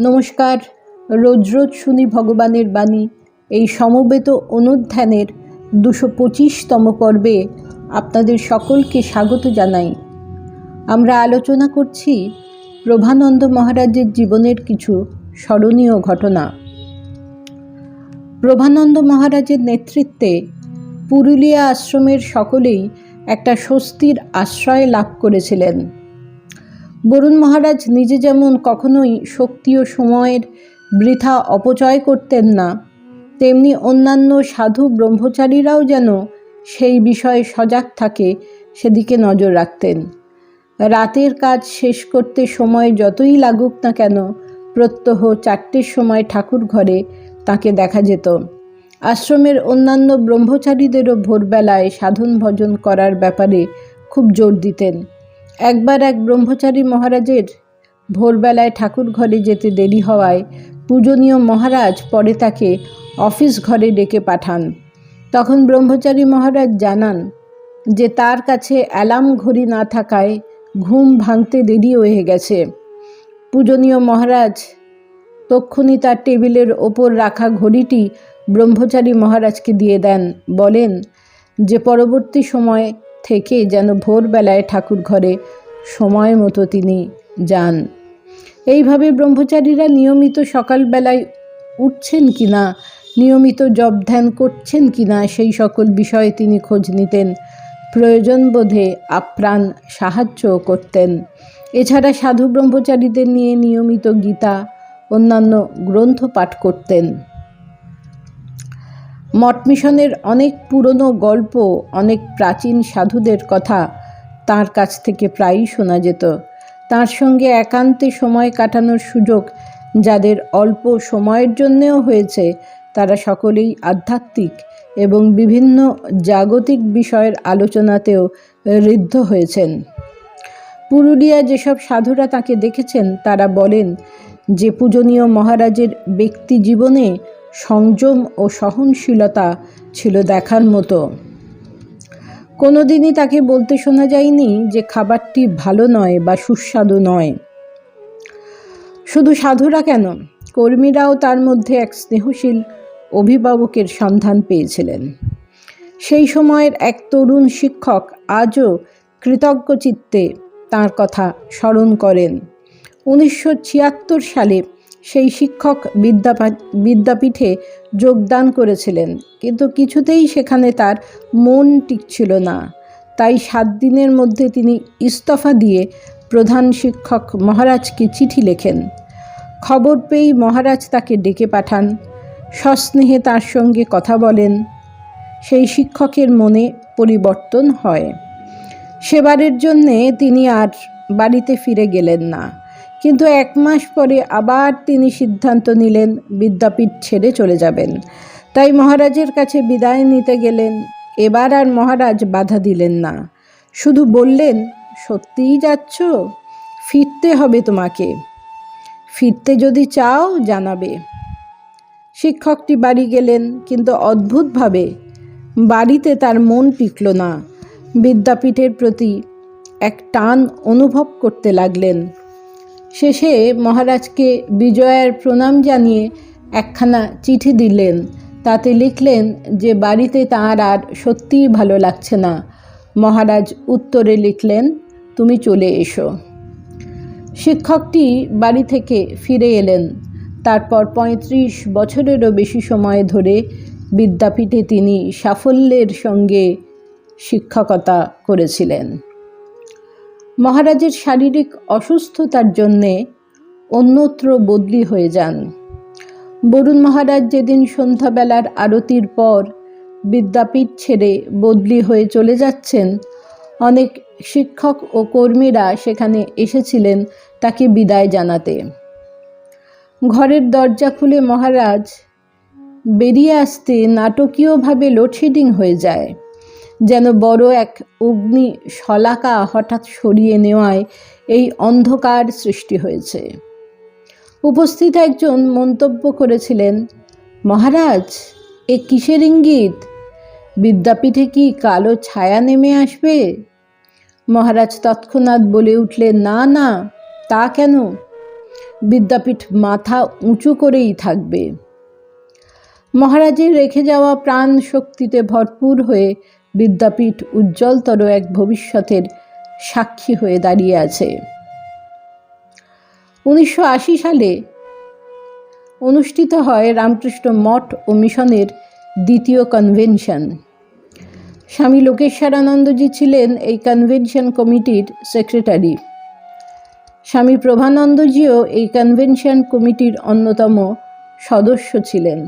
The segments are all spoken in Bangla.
নমস্কার। রোজ রোজ শুনি ভগবানের বাণী। এই সমবেত অনুধ্যানের দুশো পঁচিশতম পর্বে আপনাদের সকলকে স্বাগত জানাই। আমরা আলোচনা করছি প্রভানন্দ মহারাজের জীবনের কিছু স্মরণীয় ঘটনা। প্রভানন্দ মহারাজের নেতৃত্বে পুরুলিয়া আশ্রমের সকলেই একটা স্বস্তির আশ্রয় লাভ করেছিলেন। বরুণ মহারাজ নিজে যেমন কখনোই শক্তি ও সময়ের বৃথা অপচয় করতেন না, তেমনি অন্যান্য সাধু ব্রহ্মচারীরাও যেন সেই বিষয়ে সজাগ থাকে, সেদিকে নজর রাখতেন। রাতের কাজ শেষ করতে সময় যতই লাগুক না কেন, প্রত্যহ চারটের সময় ঠাকুর ঘরে তাকে দেখা যেত। আশ্রমের অন্যান্য ব্রহ্মচারীদেরও ভোরবেলায় সাধন ভজন করার ব্যাপারে খুব জোর দিতেন। একবার এক ব্রহ্মচারী মহারাজের ভোরবেলায় ঠাকুর ঘরে যেতে দেরি হওয়ায় পূজনীয় মহারাজ পরে তাকে অফিস ঘরে ডেকে পাঠান। তখন ব্রহ্মচারী মহারাজ জানান যে তার কাছে অ্যালার্ম ঘড়ি না থাকায় ঘুম ভাঙতে দেরি হয়ে গেছে। পূজনীয় মহারাজ তক্ষুনি তার টেবিলের ওপর রাখা ঘড়িটি ব্রহ্মচারী মহারাজকে দিয়ে দেন। বলেন যে পরবর্তী সময় থেকে যেন ভোরবেলায় ঠাকুর ঘরে সময় মতো তিনি যান। এইভাবে ব্রহ্মচারীরা নিয়মিত সকালবেলায় উঠছেন কি না নিয়মিত জব ধ্যান করছেন কি না সেই সকল বিষয়ে তিনি খোঁজ নিতেন। প্রয়োজন বোধে আপ্রাণ সাহায্য করতেন। এছাড়া সাধু ব্রহ্মচারীদের নিয়ে নিয়মিত গীতা, অন্যান্য গ্রন্থ পাঠ করতেন। মঠ মিশনের অনেক পুরনো গল্প, অনেক প্রাচীন সাধুদের কথা তার কাছ থেকে প্রায়ই শোনা যেত। তার সঙ্গে একান্তে সময় কাটানোর সুযোগ যাদের অল্প সময়ের জন্যেও হয়েছে, তারা সকলেই আধ্যাত্মিক এবং বিভিন্ন জাগতিক বিষয়ের আলোচনাতেও ঋদ্ধ হয়েছেন। পুরুলিয়া যেসব সাধুরা তাকে দেখেছেন, তারা বলেন যে, পূজনীয় মহারাজের ব্যক্তি জীবনে সংযম ও সহনশীলতা ছিল দেখার মতো। কোনোদিনই তাকে বলতে শোনা যায়নি যে খাবারটি ভালো নয় বা সুস্বাদু নয়। শুধু সাধুরা কেন? কর্মীরাও তার মধ্যে এক স্নেহশীল অভিভাবকের সন্ধান পেয়েছিলেন। সেই সময়ের এক তরুণ শিক্ষক আজও কৃতজ্ঞ চিত্তে তাঁর কথা স্মরণ করেন। উনিশশো ছিয়াত্তর সালে সেই শিক্ষক বিদ্যাপা, বিদ্যাপীঠে যোগদান করেছিলেন। কিন্তু কিছুতেই সেখানে তার মন টিকছিল না। তাই সাত দিনের মধ্যে তিনি ইস্তফা দিয়ে প্রধান শিক্ষক মহারাজকে চিঠি লেখেন। খবর পেয়েই মহারাজ তাকে ডেকে পাঠান। সস্নেহে তার সঙ্গে কথা বলেন। সেই শিক্ষকের মনে পরিবর্তন হয়। সেবারের জন্যে তিনি আর বাড়িতে ফিরে গেলেন না। কিন্তু এক মাস পরে আবার তিনি সিদ্ধান্ত নিলেন বিদ্যাপীঠ ছেড়ে চলে যাবেন। তাই মহারাজের কাছে বিদায় নিতে গেলেন, এবার আর মহারাজ বাধা দিলেন না। শুধু বললেন, সত্যিই যাচ্ছ? ফিরতে হবে তোমাকে। ফিরতে যদি চাও, জানাবে। শিক্ষকটি বাড়ি গেলেন, কিন্তু অদ্ভুতভাবে বাড়িতে তার মন টিকল না। বিদ্যাপীঠের প্রতি এক টান অনুভব করতে লাগলেন। শেষে মহারাজকে বিজয়ার প্রণাম জানিয়ে একখানা চিঠি দিলেন। তাতে লিখলেন যে বাড়িতে তাঁর আর সত্যিই ভালো লাগছে না। মহারাজ উত্তরে লিখলেন, তুমি চলে এসো। শিক্ষকটি বাড়ি থেকে ফিরে এলেন। তারপর পঁয়ত্রিশ বছরেরও বেশি সময় ধরে বিদ্যাপীঠে তিনি সাফল্যের সঙ্গে শিক্ষকতা করেছিলেন। মহারাজের শারীরিক অসুস্থতার জন্যে অন্যত্র বদলি হয়ে যান। বরুণ মহারাজ যেদিন সন্ধ্যাবেলার আরতির পর বিদ্যাপীঠ ছেড়ে বদলি হয়ে চলে যাচ্ছেন, অনেক শিক্ষক ও কর্মীরা সেখানে এসেছিলেন তাকে বিদায় জানাতে। ঘরের দরজা খুলে মহারাজ বেরিয়ে আসতে নাটকীয়ভাবে লোডশেডিং হয়ে যায়। যেন বড় এক অগ্নি শলাকা হঠাৎ সরিয়ে নেওয়ায় এই অন্ধকার সৃষ্টি হয়েছে। উপস্থিত একজন মন্তব্য করেছিলেন, মহারাজ, এ কিসের ইঙ্গিত? বিদ্যাপীঠে কি কালো ছায়া নেমে আসবে? মহারাজ তৎক্ষণাৎ বলে উঠলেন, না না, তা কেন? বিদ্যাপীঠ মাথা উঁচু করেই থাকবে। মহারাজের রেখে যাওয়া প্রাণ শক্তিতে ভরপুর হয়ে বিদ্যাপীঠ উজ্জ্বলতর এক ভবিষ্যতের সাক্ষী হয়ে দাঁড়িয়ে আছে। উনিশশো আশি সালে অনুষ্ঠিত হয় রামকৃষ্ণ মঠ ও মিশনের দ্বিতীয় কনভেনশন স্বামী লোকেশ্বরানন্দজি ছিলেন এই কনভেনশন কমিটির সেক্রেটারি স্বামী প্রভানন্দজিও এই কনভেনশন কমিটির অন্যতম সদস্য ছিলেন।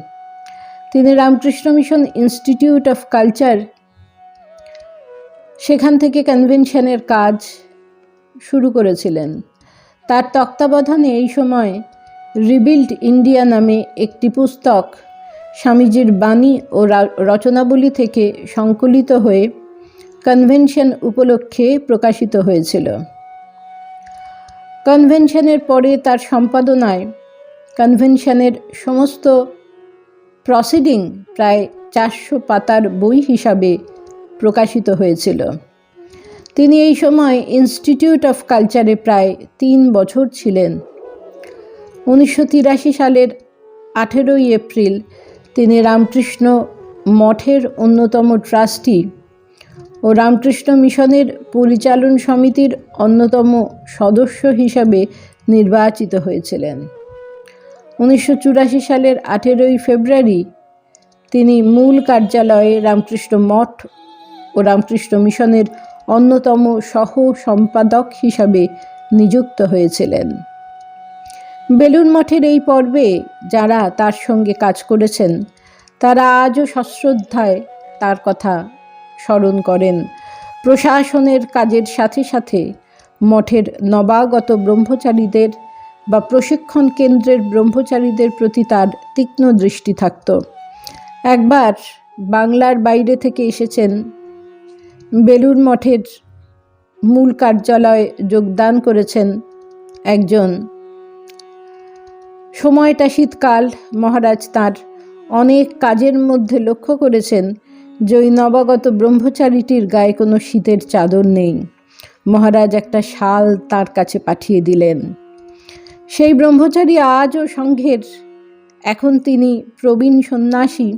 তিনি Ramakrishna mission institute of culture সেখান থেকে কনভেনশনের কাজ শুরু করেছিলেন। তার তত্ত্বাবধানে এই সময় রিবিল্ড ইন্ডিয়া নামে একটি পুস্তক স্বামীজির বাণী ও রচনাবলী থেকে সংকলিত হয়ে কনভেনশন উপলক্ষে প্রকাশিত হয়েছিল। কনভেনশনের পরে তার সম্পাদনায় কনভেনশনের সমস্ত প্রসিডিং প্রায় চারশো পাতার বই হিসাবে প্রকাশিত হয়েছিল। তিনি এই সময় ইনস্টিটিউট অফ কালচারে প্রায় তিন বছর ছিলেন। উনিশশো তিরাশি সালের আঠেরোই এপ্রিল তিনি রামকৃষ্ণ মঠের অন্যতম ট্রাস্টি ও রামকৃষ্ণ মিশনের পরিচালন সমিতির অন্যতম সদস্য হিসাবে নির্বাচিত হয়েছিলেন। উনিশশো চুরাশি সালের আঠেরোই ফেব্রুয়ারি তিনি মূল কার্যালয়ে রামকৃষ্ণ মঠ ও রামকৃষ্ণ মিশনের অন্যতম সহ সম্পাদক হিসাবে নিযুক্ত হয়েছিলেন। বেলুন মঠের এই পর্বে যারা তার সঙ্গে কাজ করেছেন, তারা আজও সশ্রদ্ধায় তার কথা স্মরণ করেন। প্রশাসনের কাজের সাথে সাথে মঠের নবাগত ব্রহ্মচারীদের বা প্রশিক্ষণ কেন্দ্রের ব্রহ্মচারীদের প্রতি তার তীক্ষ্ণ দৃষ্টি থাকত। একবার বাংলার বাইরে থেকে এসেছেন বেলুর মঠের মূল কার্যালয়ে যোগদান করেছেন একজন। সময়টা শীতকাল, মহারাজ তার অনেক কাজের মধ্যে লক্ষ্য করেছেন যে ওই নবাগত ব্রহ্মচারীটির গায়ে কোনো শীতের চাদর নেই। মহারাজ একটা শাল তার কাছে পাঠিয়ে দিলেন। সেই ব্রহ্মচারী আজও সংঘের, এখন তিনি প্রবীণ সন্ন্যাসী।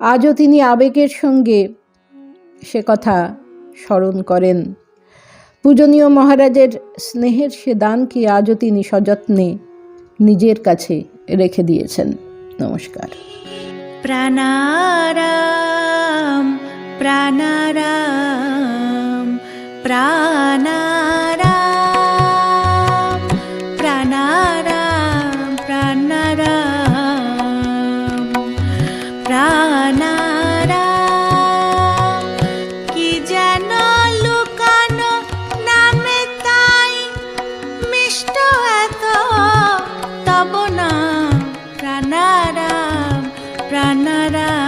আজও তিনি আবেগের সঙ্গে সে কথা স্মরণ করেন। পূজনীয় মহারাজের স্নেহের সে দান কি আজও তিনি সযত্নে নিজের কাছে রেখে দিয়েছেন? নমস্কার। প্রাণারাম প্রাণারাম প্রাণারাম প্রাণারাম প্রাণারাম।